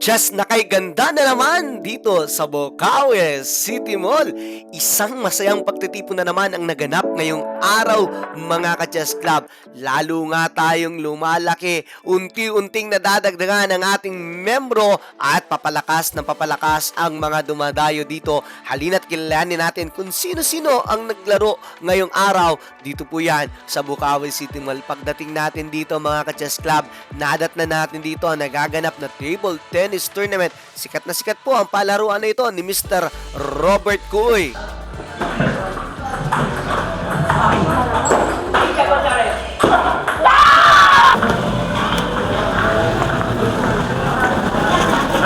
Just na kay ganda na naman dito sa Bocaue City Mall. Isang masayang pagtitipon na naman ang naganap ngayong araw mga ka-chess club. Lalo nga tayong lumalaki, unti-unting nadadagdagan ang ating membro at papalakas ng papalakas ang mga dumadayo dito. Halina't kilalanin natin kung sino-sino ang naglaro ngayong araw. Dito po yan sa Bukawi City Mall. Pagdating natin dito mga ka-chess club, nadat na natin dito ang nagaganap na table tennis tournament. Sikat na sikat po ang palaruan na ito ni Mr. Robert Kuy.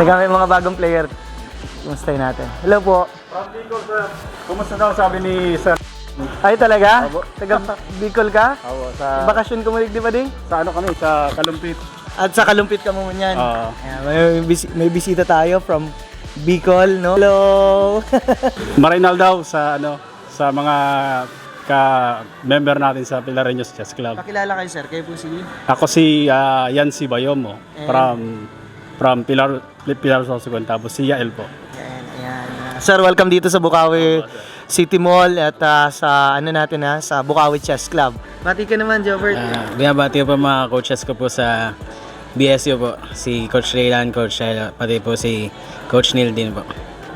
Teka, may mga bagong player. Kumusta natin? Hello po. From Bicol, sir. Kumusta daw sabi ni Sir? Ay talaga? Abo. Taga Bicol ka? Ako, sa, Bakasyon kumulig di ba ding? sa ano kami, sa Kalumpit. At sa Kalumpit ka mo yan. Oo. Ayan, may, bis- may bisita tayo from Bicol, no? Hello! Marinal daw sa ano, sa mga ka-member natin sa Pilareños Chess Club. Pakilala kayo sir, kayo po si... Ako si uh, Yancy Bayomo And- from from Pilar Pilar Sorsogon tapos si Yael po. Ayan, ayan. Sir, welcome dito sa Bukawi City Mall at ah, sa ano natin ha, sa Bukawi Chess Club. Bati ka naman, Jobert. Uh, binabati ko po mga coaches ko po sa BSU po. Si Coach Raylan, Coach Shelo, pati po si Coach Neil din po.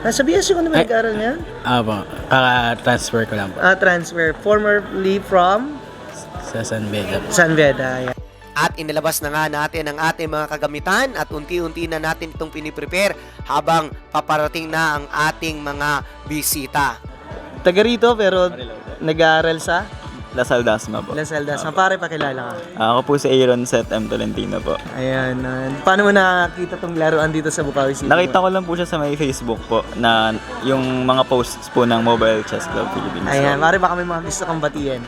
Nasa BSU ka naman Ay. nag-aaral niya? Ah po, kaka-transfer ko lang po Ah, transfer. Formerly from sa San Beda. San Veda. Ayan. At inilabas na nga natin ang ating mga kagamitan at unti-unti na natin itong piniprepare habang paparating na ang ating mga bisita. Taga rito pero nag-aaral sa Lasal Dasma po. Las Aldas. Ang pare, pakilala ka. Ako po si Aaron Set M. Tolentino po. Ayan. ah, paano mo nakakita tong laruan dito sa Bukawi City? Nakita ko lang po siya sa may Facebook po na yung mga posts po ng Mobile Chess Club Philippines. Ayan, pare baka may mga gusto kang batiyan.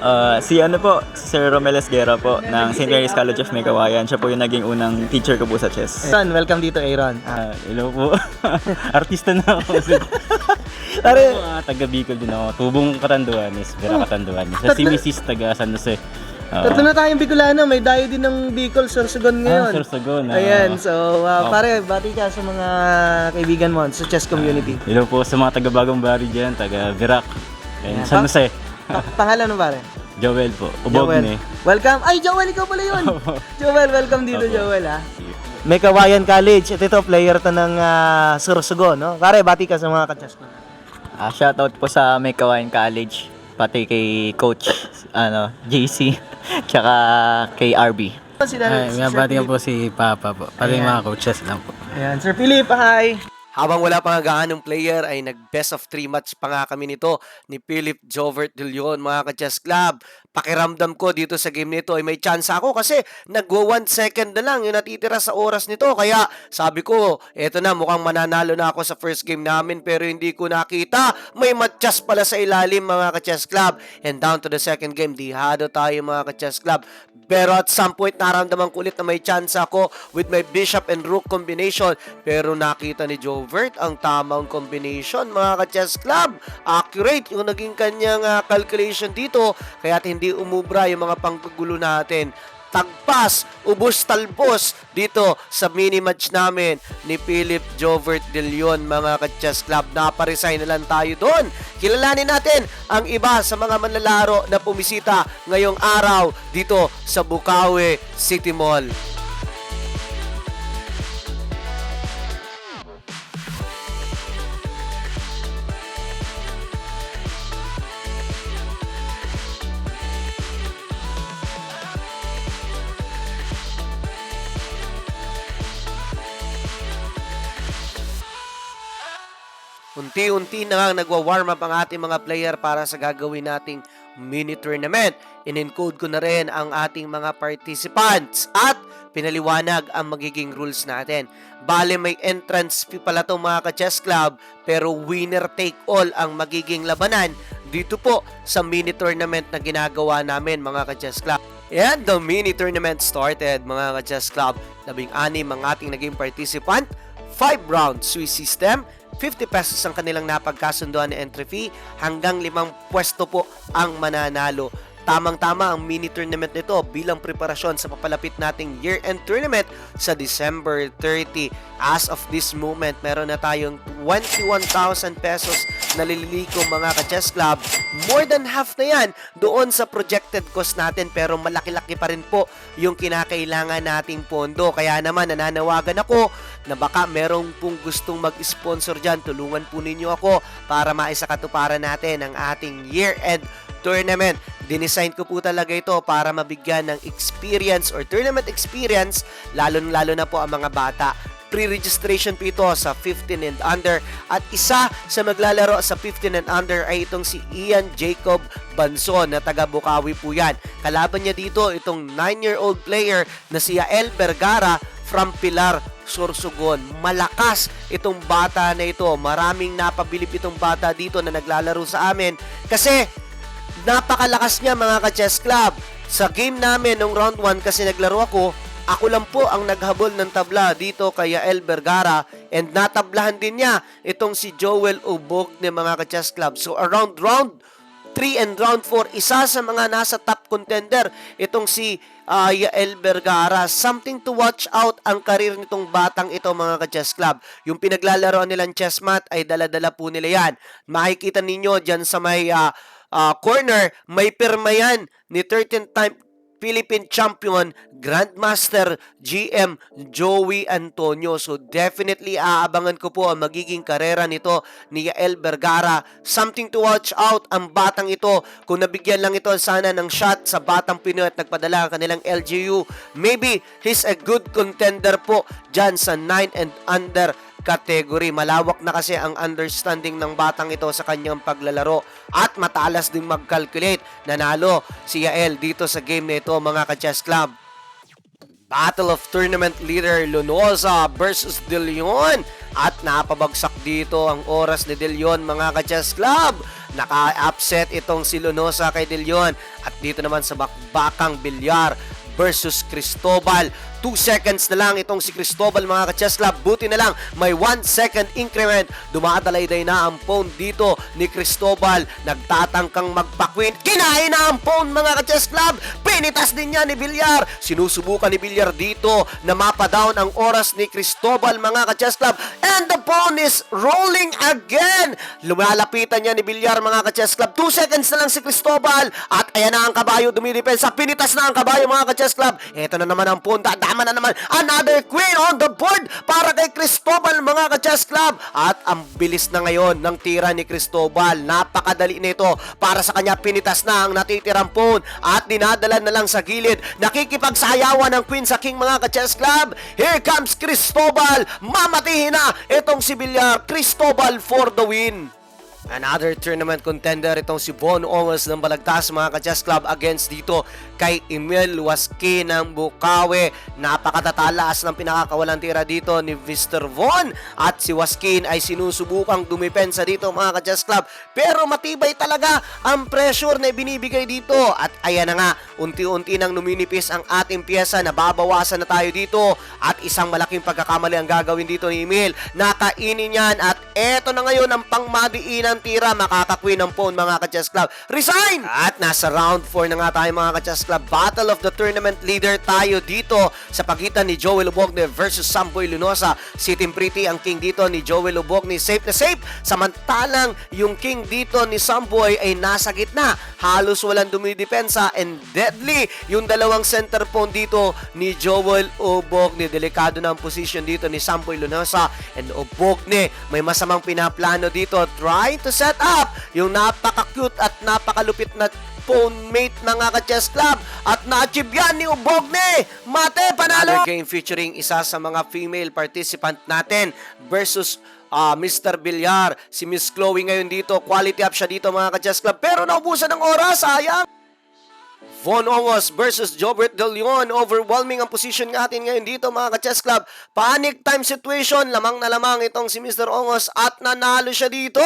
Uh, si ano po, si Sir Romel Esguera po ng St. Mary's College of Megawayan. Siya po yung naging unang teacher ko po sa chess. Aaron, welcome dito, Aaron. Ah, Ah, hello po. Artista na ako. pare, Mga taga Bicol din ako. Tubong Katanduanes, Vera Katanduanes. Sa si Mrs. taga San Jose. Oo. tatlo na tayong Bicolano. May dayo din ng Bicol, Sorsogon ngayon. Ah, Sorsogon, ah. Ayan, so ah, Oh. pare, bati ka sa mga kaibigan mo sa chess community. Hello po sa mga taga Bagong Bari dyan, taga Virac. And San Jose. Pa- pangalan mo pare? Joel po. Joel. Ubogne. Welcome. Ay, Joel, ikaw pala yun. Joel, welcome dito, Opo. Joel, ha. May Kawayan College. Ito, ito player to ng uh, Sorsogon, no? Pare, bati ka sa mga kachas mo. Ah, shoutout po sa Megawayan College. Pati kay Coach ano, JC. Tsaka kay RB. Sila, Ay, si Sir ko Philip. po si Papa po. Pati Ayan. mga coaches lang po. Ayan, Sir Philip, hi. Habang wala pa nga gaanong player ay nag best of 3 match pa nga kami nito ni Philip Jovert de Leon mga ka-chess club. Pakiramdam ko dito sa game nito ay may chance ako kasi nagwa 1 second na lang yung natitira sa oras nito. Kaya sabi ko, eto na mukhang mananalo na ako sa first game namin pero hindi ko nakita. May matchas pala sa ilalim mga ka-chess club. And down to the second game, dihado tayo mga ka-chess club. Pero at some point, naramdaman ko ulit na may chance ako with my bishop and rook combination. Pero nakita ni Jovert ang tamang combination, mga ka-chess club. Accurate yung naging kanyang ah, calculation dito. Kaya hindi umubra yung mga panggugulo natin. Tagpas, ubos talbos dito sa mini-match namin ni Philip Jovert de Leon, mga ka-chess club. Naparesign na lang tayo doon. Kilalanin natin ang iba sa mga manlalaro na pumisita ngayong araw dito sa Bukawi City Mall. Unti-unti na nga nagwa-warm up ang ating mga player para sa gagawin nating mini tournament. In-encode ko na rin ang ating mga participants at pinaliwanag ang magiging rules natin. Bale may entrance fee pala itong mga ka-chess club pero winner take all ang magiging labanan dito po sa mini tournament na ginagawa namin mga ka-chess club. And the mini tournament started mga ka-chess club. Labing-anim ang ating naging participant. 5 round Swiss system. 50 pesos ang kanilang napagkasunduan na entry fee. Hanggang limang pwesto po ang mananalo Tamang-tama ang mini tournament nito bilang preparasyon sa papalapit nating year-end tournament sa December 30. As of this moment, meron na tayong 21,000 pesos na lililiko mga ka-chess club. More than half na yan doon sa projected cost natin pero malaki-laki pa rin po yung kinakailangan nating pondo. Kaya naman nananawagan ako na baka merong pong gustong mag-sponsor dyan. Tulungan po ninyo ako para maisakatuparan natin ang ating year-end tournament. Dinesign ko po talaga ito para mabigyan ng experience or tournament experience lalo-lalo na po ang mga bata pre-registration po ito sa 15 and under at isa sa maglalaro sa 15 and under ay itong si Ian Jacob Banson na taga Bukawi po yan. Kalaban niya dito itong 9-year-old player na si Yael Vergara from Pilar Sorsogon. Malakas itong bata na ito. Maraming napabilib itong bata dito na naglalaro sa amin kasi napakalakas niya mga ka-chess club. Sa game namin nung round 1 kasi naglaro ako, ako lang po ang naghabol ng tabla dito kay El Vergara and natablahan din niya itong si Joel Ubog ng mga ka-chess club. So around round 3 and round 4, isa sa mga nasa top contender itong si uh, Yael Vergara. Something to watch out ang karir nitong batang ito mga ka-chess club. Yung pinaglalaroan nilang chess mat ay dala-dala po nila yan. Makikita ninyo dyan sa may ah, ah, corner, may pirma yan ni 13th time Philippine champion Grandmaster GM Joey Antonio. So definitely aabangan ko po ang magiging karera nito ni Yael Vergara. Something to watch out ang batang ito. Kung nabigyan lang ito sana ng shot sa batang Pinoy at nagpadala ang kanilang LGU, maybe he's a good contender po dyan sa 9 and under category. Malawak na kasi ang understanding ng batang ito sa kanyang paglalaro at matalas din mag-calculate. Nanalo si Yael dito sa game na ito mga ka-chess club. Battle of Tournament Leader Lunosa versus De Leon. At napabagsak dito ang oras ni De Leon mga ka-chess club. Naka-upset itong si Lunosa kay De Leon. At dito naman sa bakbakang bilyar versus Cristobal. 2 seconds na lang itong si Cristobal mga ka-chess club. Buti na lang may 1 second increment. Dumadalay-day na ang phone dito ni Cristobal. Nagtatangkang magpakwin. Kinain na ang phone mga ka-chess club. Pinitas din niya ni Villar. Sinusubukan ni Villar dito na mapadown ang oras ni Cristobal mga ka-chess club. And the phone is rolling again. Lumalapitan niya ni Villar mga ka-chess club. 2 seconds na lang si Cristobal. At ayan na ang kabayo dumidepensa. Pinitas na ang kabayo mga ka-chess club. Ito na naman ang phone. Dadama na naman. Another queen on the board para kay Cristobal mga ka-chess club. At ang bilis na ngayon ng tira ni Cristobal. Napakadali nito para sa kanya pinitas na ang natitirang phone at dinadala na lang sa gilid. Nakikipagsayawan ng queen sa king mga ka-chess club. Here comes Cristobal. Mamatihin na itong si Villar. Cristobal for the win. Another tournament contender itong si Von Ongos ng Balagtas mga ka-chess club against dito kay Emil Waski ng Bukawi. Napakatatalaas ng pinakakawalang tira dito ni Mr. Von at si Waskin ay sinusubukang dumipensa dito mga ka-chess club. Pero matibay talaga ang pressure na binibigay dito at ayan na nga unti-unti nang numinipis ang ating pyesa nababawasan na tayo dito at isang malaking pagkakamali ang gagawin dito ni Emil. Nakainin yan at eto na ngayon ang pangmadiin ng tira makakakwin ng phone mga ka-chess club. Resign! At nasa round 4 na nga tayo mga ka-chess club. Battle of the tournament leader tayo dito sa pagitan ni Joel Ubogne versus Samboy Lunosa. Si Team Pretty ang king dito ni Joel Ubogne. Safe na safe. Samantalang yung king dito ni Samboy ay nasa gitna. Halos walang dumidepensa and deadly yung dalawang center phone dito ni Joel Ubogne. Delikado na ang position dito ni Samboy Lunosa and Ubogne may masamang pinaplano dito. Try to set up yung napaka-cute at napakalupit na phone mate mga ka-chess club at na-achieve yan ni Ubogne. Mate, panalo! Another game featuring isa sa mga female participant natin versus ah, Mr. Villar. Si Miss Chloe ngayon dito. Quality up siya dito mga ka-chess club. Pero naubusan ng oras, sayang! Von Ongos versus Jobert De Leon. Overwhelming ang position natin ngayon dito mga ka-chess club. Panic time situation. Lamang na lamang itong si Mr. Ongos at nanalo siya dito.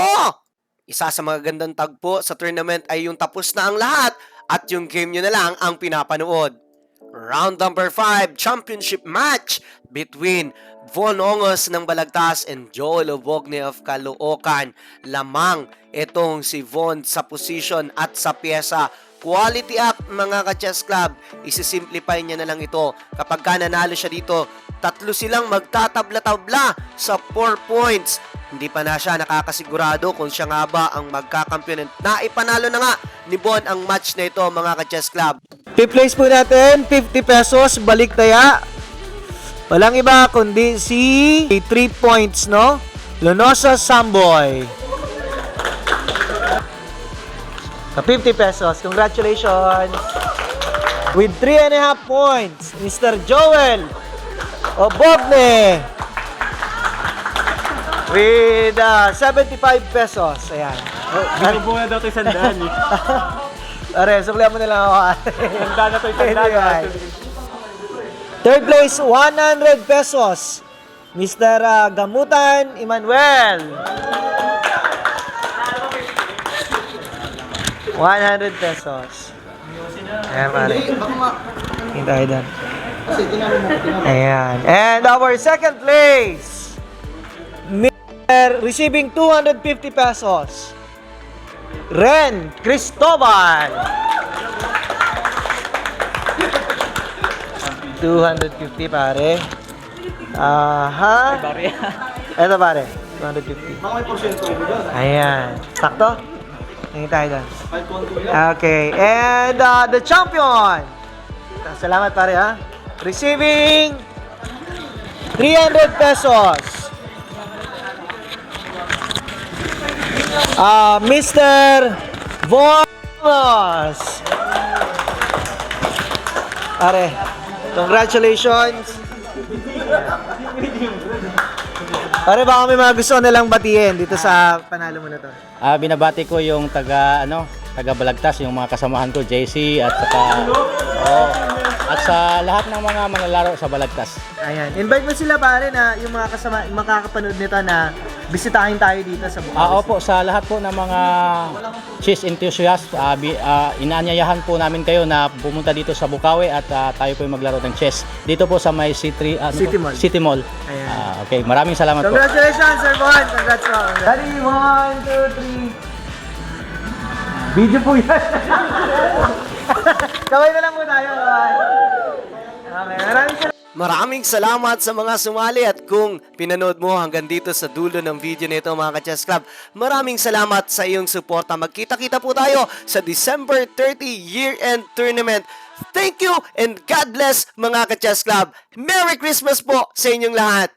Isa sa mga gandang tagpo sa tournament ay yung tapos na ang lahat at yung game nyo na lang ang pinapanood. Round number 5, championship match between Von Ongos ng Balagtas and Joel Obogne of Caloocan. Lamang itong si Von sa position at sa pyesa quality up mga ka-chess club. Isisimplify niya na lang ito. Kapag ka nanalo siya dito, tatlo silang magtatabla-tabla sa 4 points. Hindi pa na siya nakakasigurado kung siya nga ba ang magkakampiyon. Naipanalo na nga ni Bon ang match na ito mga ka-chess club. Fifth place po natin, 50 pesos, balik taya. Walang iba kundi si 3 points, no? Lonosa Samboy. Sa 50 pesos, congratulations! With 3 and a half points, Mr. Joel Obobne. With uh, 75 pesos. Ayan. Binubuo na daw ito sandaan eh. Are, suklihan mo na lang ako. Sandaan na ito sandaan. Third place, 100 pesos. Mr. uh, Gamutan Emmanuel. 100 pesos. Ayan, pare. Kita tayo doon. Ayan. And our second place. Receiving 250 pesos. Ren Cristobal. 250 pare. Aha. Ito pare. 250. Baka may porsyento doon. Ayan. Sakto? Tingin tayo doon. Okay. And uh, the champion. Salamat pare ha. Receiving 300 pesos. Ah, Mr. Vonos. Pare, congratulations. Pare, baka may mga gusto na lang batiin dito sa panalo mo na to. Ah, binabati ko yung taga ano, taga Balagtas, yung mga kasamahan ko, JC at saka oh, at sa lahat ng mga manlalaro sa Balagtas. Ayan. Invite mo sila pare na yung mga kasama, makakapanood nito na bisitahin tayo dito sa Bukawi. Ah, opo, sa lahat po ng mga chess enthusiast, ah, bi- ah, inaanyayahan po namin kayo na pumunta dito sa Bukawi at ah, tayo po yung maglaro ng chess. Dito po sa may C3, ano City po? Mall. City Mall. Ayan. Ah, okay, maraming salamat po. Congratulations, Sir Bon! Congrats po. Ready? One, two, three. Video po yan. Kaway na lang po tayo. Okay, maraming salamat. Maraming salamat sa mga sumali at kung pinanood mo hanggang dito sa dulo ng video nito mga ka-chess club, maraming salamat sa iyong suporta. Magkita-kita po tayo sa December 30 year-end tournament. Thank you and God bless mga ka-chess club. Merry Christmas po sa inyong lahat!